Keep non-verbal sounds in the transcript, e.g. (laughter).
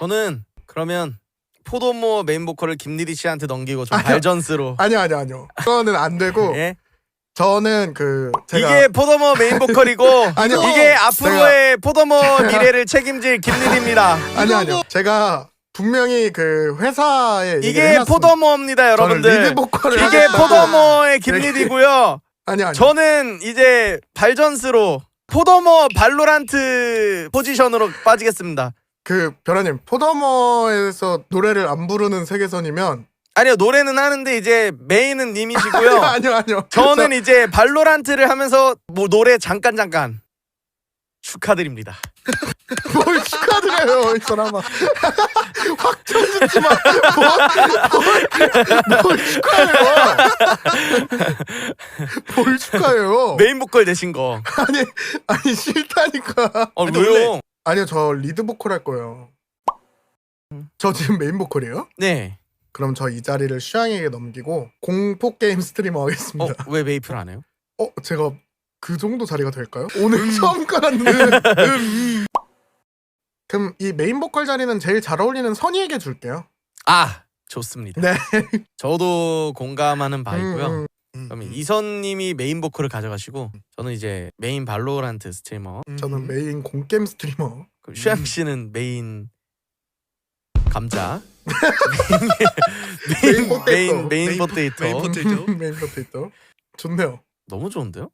저는 그러면 포도모 메인 보컬을 김리리 씨한테 넘기고 좀 아니요. 발전스로 아니요 아니요 아니요. 그거는 안 되고 예? 저는 그 제가 이게 포도모 메인 보컬이고 (laughs) 아니요. 이게 앞으로의 포도모 미래를 책임질 김리리입니다. 아니요 아니요. 제가 분명히 그 회사에 얘기를 이게 해놨습니다. 포도모입니다, 저는 여러분들. 리드 보컬을 이게 하겠다고. 포도모의 김리리고요. (laughs) 아니요 아니요. 저는 이제 발전스로 포도모 발로란트 포지션으로 빠지겠습니다. 그 변호님 포더머에서 노래를 안 부르는 세계선이면 아니요 노래는 하는데 이제 메인은 님이시고요. (laughs) 아니요 아니요. 저는 이제 발로란트를 하면서 뭐 노래 잠깐 잠깐 축하드립니다. (laughs) 뭘 축하드려요 이 사람아. (laughs) 확정 짓지 마. 뭘, 뭘, 뭘 축하해요. 뭘 축하해요. 메인 보컬 되신 거. 아니 아니 싫다니까. 어 근데 왜요? 아니요 저 리드 보컬 할 거예요. 저 지금 메인 보컬이에요? 네. 그럼 저 이 자리를 슈양에게 넘기고 공포 게임 스트리머 하겠습니다. 어왜 메이플 안 해요? 어, 제가 그 정도 자리가 될까요? 오늘 처음 깔았는데. 그럼 이 메인 보컬 자리는 제일 잘 어울리는 선이에게 줄게요. 아 좋습니다. 네. 저도 공감하는 바이고요. 음, 음. 음, 그럼 음. 이선님이 메인 보컬을 가져가시고 저는 이제 메인 발로란트 스트리머, 음. 저는 메인 공게임 스트리머. 그럼 슈양 씨는 메인 감자, (laughs) 메인 메인 포테이토 메인 포테이토. 메인 포테이토. (laughs) 좋네요. 너무 좋은데요?